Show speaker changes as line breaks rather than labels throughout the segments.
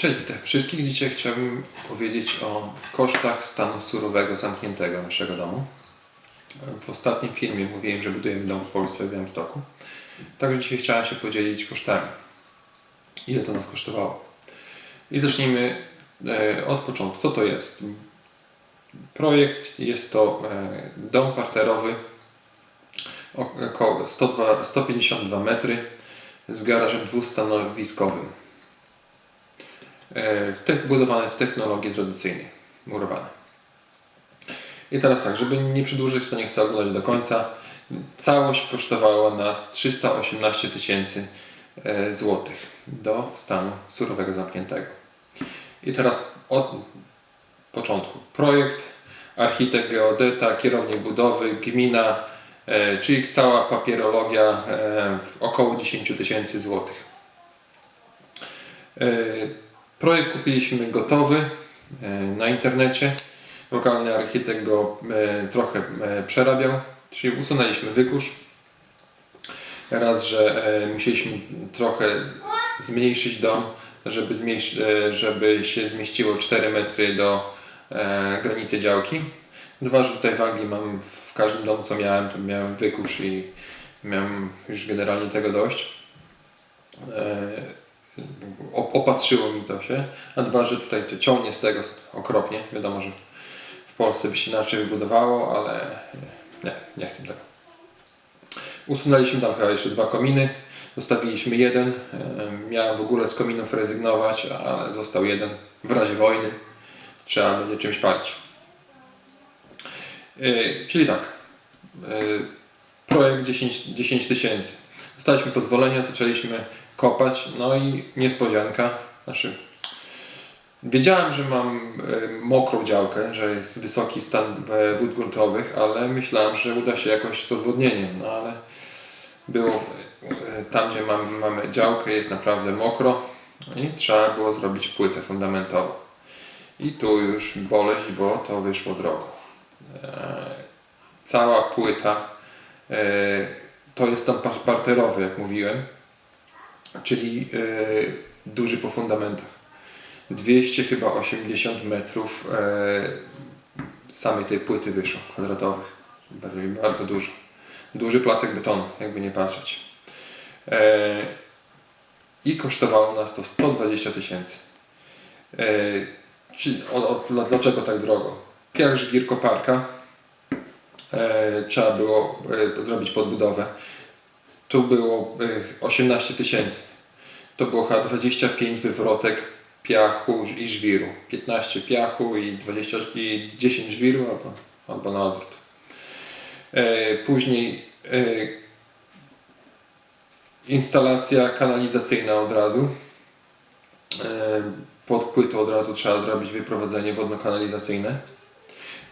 Cześć, witam wszystkich. Dzisiaj chciałbym powiedzieć o kosztach stanu surowego zamkniętego naszego domu. W ostatnim filmie mówiłem, że budujemy dom w Polsce w Białymstoku. Także dzisiaj chciałem się podzielić kosztami. Ile to nas kosztowało? I zacznijmy e, od początku. Co to jest? Projekt jest to e, dom parterowy około 102, 152 metry z garażem dwustanowiskowym. Budowane w technologii tradycyjnej, murowane. I teraz tak, żeby nie przedłużyć, to nie chcę oglądać do końca. Całość kosztowała nas 318 tysięcy e, złotych do stanu surowego zamkniętego. I teraz od początku. Projekt, architekt, geodeta, kierownik budowy, gmina, e, czyli cała papierologia e, w około 10 tysięcy złotych. Projekt kupiliśmy gotowy e, na internecie. Lokalny architekt go e, trochę e, przerabiał, czyli usunęliśmy wykusz. Raz, że musieliśmy trochę zmniejszyć dom, żeby, e, żeby się zmieściło 4 metry do granicy działki. Dwa, że tutaj wagi mam w każdym domu co miałem, to miałem wykusz i miałem już generalnie tego dość. Op- opatrzyło mi to się, a dwa, że tutaj to ciągnie z tego okropnie. Wiadomo, że w Polsce by się inaczej wybudowało, ale nie, nie chcę tego. Usunęliśmy tam chyba jeszcze dwa kominy, zostawiliśmy jeden. Miałem w ogóle z kominów rezygnować, ale został jeden w razie wojny. Trzeba będzie czymś palić. E, Czyli tak, e, projekt 10 10 tysięcy. Dostaliśmy pozwolenie, zaczęliśmy kopać, no i niespodzianka, znaczy wiedziałem, że mam e, mokrą działkę, że jest wysoki stan wód gruntowych, ale myślałem, że uda się jakoś z odwodnieniem, no ale było e, tam, gdzie mam, mamy działkę, jest naprawdę mokro i trzeba było zrobić płytę fundamentową. I tu już boleść, bo to wyszło drogo. E, Cała płyta to jest par- parterowy, jak mówiłem, czyli e, duży po fundamentach. 200 chyba 80 metrów e, samej tej płyty wyszło kwadratowych. Bardzo, bardzo dużo. Duży placek betonu, jakby nie patrzeć. E, I kosztowało nas to 120 tysięcy. Dla- dlaczego tak drogo? Jak żwir trzeba było e, zrobić podbudowę. Tu było e, 18 tysięcy. To było chyba 25 wywrotek piachu i żwiru. 15 piachu i 20 i 10 żwiru albo, albo na odwrót. E, później e, instalacja kanalizacyjna od razu. E, pod płytą od razu trzeba zrobić wyprowadzenie wodno-kanalizacyjne.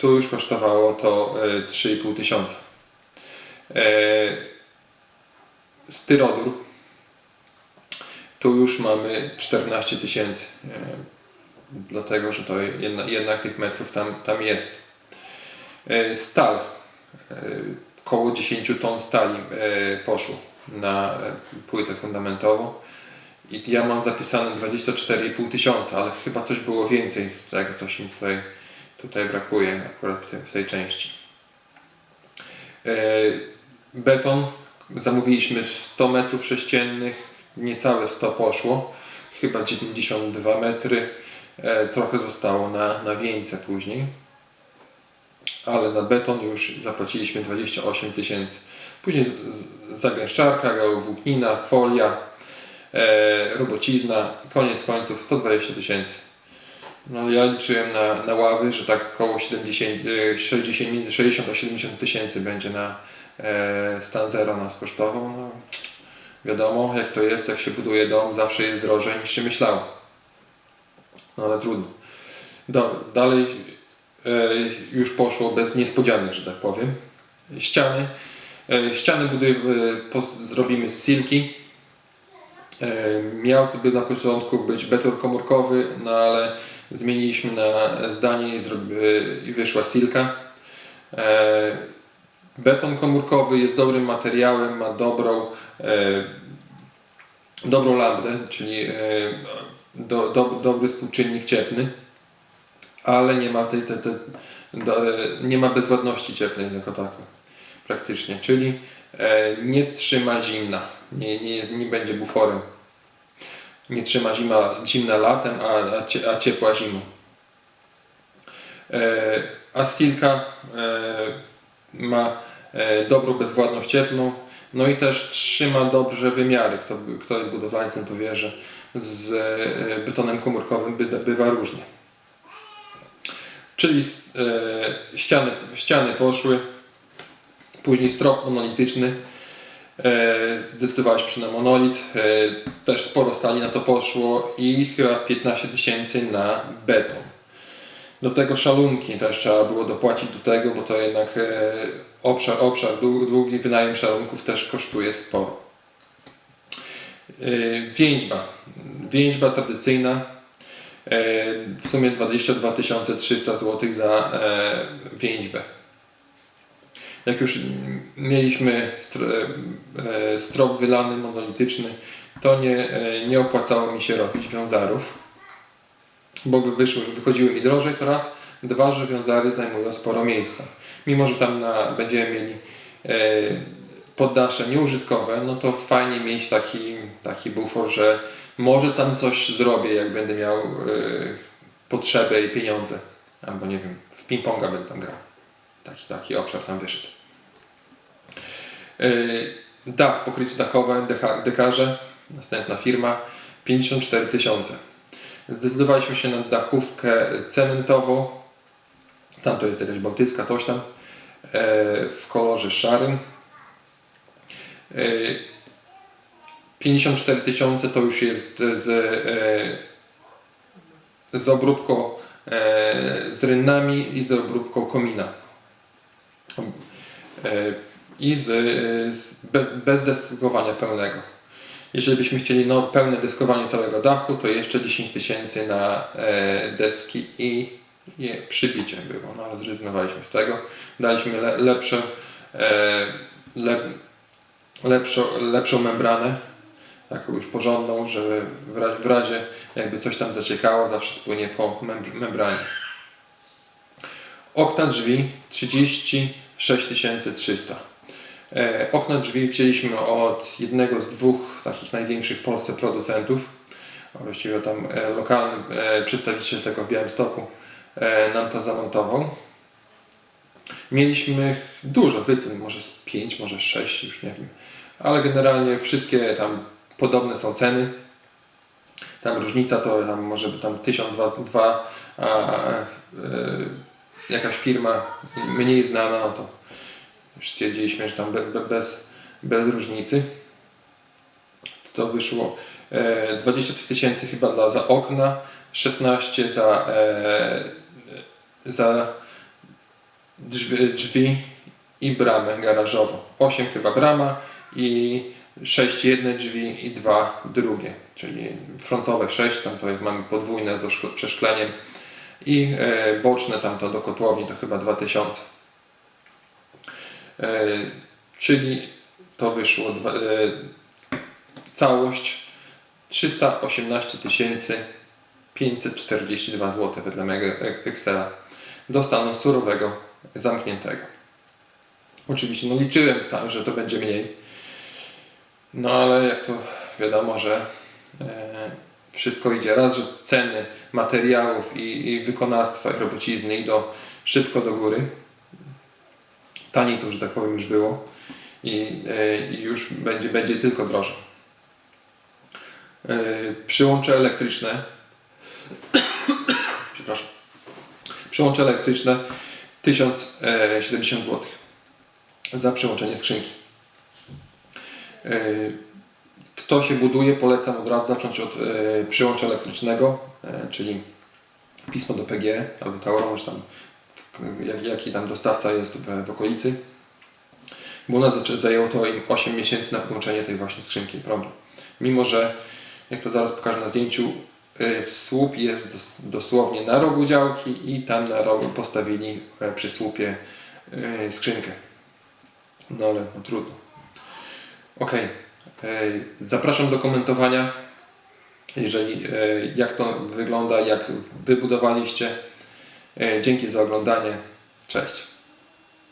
Tu już kosztowało to e, 3,5 tysiąca. E, styrodur. Tu już mamy 14 tysięcy. e, Dlatego, że to jedna, jednak tych metrów tam, tam jest. E, Stal. E, Koło 10 ton stali e, poszło na e, płytę fundamentową. I ja mam zapisane 24,5 tysiąca, ale chyba coś było więcej z tego, coś mi tutaj, tutaj brakuje akurat w, tym, w tej części. E, Beton zamówiliśmy 100 metrów sześciennych, niecałe 100 poszło, chyba 92 metry, e, trochę zostało na, na wieńce później, ale na beton już zapłaciliśmy 28 tysięcy. Później zagęszczarka, geowłóknina, folia, e, robocizna, koniec końców 120 tysięcy. No ja liczyłem na, na ławy, że tak około 70, e, 60, między 60 a 70 tysięcy będzie na e, stan zero nas kosztował. No, wiadomo, jak to jest, jak się buduje dom, zawsze jest drożej niż się myślało. No ale trudno. Dobra, dalej e, już poszło bez niespodzianek, że tak powiem. Ściany. E, ściany buduj, e, zrobimy z silki. E, Miał to by na początku być beton komórkowy, no ale zmieniliśmy na zdanie i, i wyszła silka. E, Beton komórkowy jest dobrym materiałem, ma dobrą, e, dobrą lambdę, czyli e, do, do, dobry współczynnik cieplny, ale nie ma tej, tej, nie ma bezwładności cieplnej jako takiej praktycznie, czyli nie trzyma zimna, nie, nie, nie będzie buforem. Nie trzyma zima, zimna latem, a, a, cie, a ciepła zimą. E, a silka e, ma e, dobrą bezwładność cieplną, no i też trzyma dobrze wymiary. Kto, kto jest budowlańcem, to wie, że z betonem komórkowym by, bywa różnie. Czyli ściany, ściany poszły, później strop monolityczny. E, zdecydowaliśmy się na monolit. E, też sporo stali na to poszło i chyba 15 tysięcy na beton. Do tego szalunki też trzeba było dopłacić do tego, bo to jednak e, obszar, obszar dłu- długi, wynajem szalunków też kosztuje sporo. Więźba. Więźba tradycyjna. W sumie 22 300 zł za więźbę. Jak już mieliśmy str- e, strop wylany, monolityczny, to nie, e, nie opłacało mi się robić wiązarów bo wyszły, wychodziły mi drożej to raz, dwa, że wiązary zajmują sporo miejsca. Mimo, że tam na, będziemy mieli e, poddasze nieużytkowe, no to fajnie mieć taki, taki bufor, że może tam coś zrobię, jak będę miał e, potrzebę i pieniądze. Albo nie wiem, w ping-ponga będę tam grał. Taki, taki obszar tam wyszedł. E, dach, pokrycie dachowe, dekarze, następna firma, 54 tysiące. Zdecydowaliśmy się na dachówkę cementową. Tam to jest jakaś bałtycka, coś tam. e, W kolorze szarym. E, 54 tysiące to już jest z, z obróbką z rynnami i z obróbką komina. I z, z be, bez deskowania pełnego. Jeżeli byśmy chcieli no, pełne deskowanie całego dachu, to jeszcze 10 tysięcy na e, deski i je przybicie było, no ale zrezygnowaliśmy z tego. Daliśmy le, lepszą, e, le, lepszą, lepszą membranę, taką już porządną, żeby w, w razie jakby coś tam zaciekało, zawsze spłynie po mem, membranie. Okna drzwi 36 300. E, Okna drzwi wzięliśmy od jednego z dwóch takich największych w Polsce producentów. Właściwie tam e, lokalny e, przedstawiciel tego w Białymstoku nam to zamontował. Mieliśmy dużo wycen, może z 5, może 6, już nie wiem. Ale generalnie wszystkie tam podobne są ceny. Tam różnica to tam może tam 1000, 2, dwa, a jakaś firma mniej znana, no to już stwierdziliśmy, że tam be, be, bez, bez różnicy. To wyszło e, 20 tysięcy chyba dla, za okna, 16 za, e, za drzwi, drzwi i bramę garażową. 8 chyba brama i 6 jedne drzwi i 2 drugie, czyli frontowe 6, tam to jest mamy podwójne z przeszkleniem i e, boczne tam to do kotłowni to chyba 2000. E, czyli to wyszło e, całość 318 542 zł wedle mojego Excela do stanu surowego, zamkniętego. Oczywiście no liczyłem tam, że to będzie mniej, no ale jak to wiadomo, że wszystko idzie. Raz, że ceny materiałów i, i wykonawstwa i robocizny idą szybko do góry, taniej to, że tak powiem, już było. I, e, już będzie, będzie tylko drożej. E, Przyłącze elektryczne. Przepraszam. Przyłącze elektryczne 1070 zł za przyłączenie skrzynki. E, Kto się buduje, polecam od razu zacząć od e, przyłącza elektrycznego, e, czyli pismo do PG albo Tauron, czy tam jak, jaki tam dostawca jest w, w okolicy. Bo u nas zajęło to im 8 miesięcy na podłączenie tej właśnie skrzynki prądu. Mimo, że jak to zaraz pokażę na zdjęciu, słup jest dos, dosłownie na rogu działki i tam na rogu postawili e, przy słupie skrzynkę. No ale no trudno. Ok. Zapraszam do komentowania. jeżeli e, jak to wygląda, jak wybudowaliście. E, Dzięki za oglądanie. Cześć.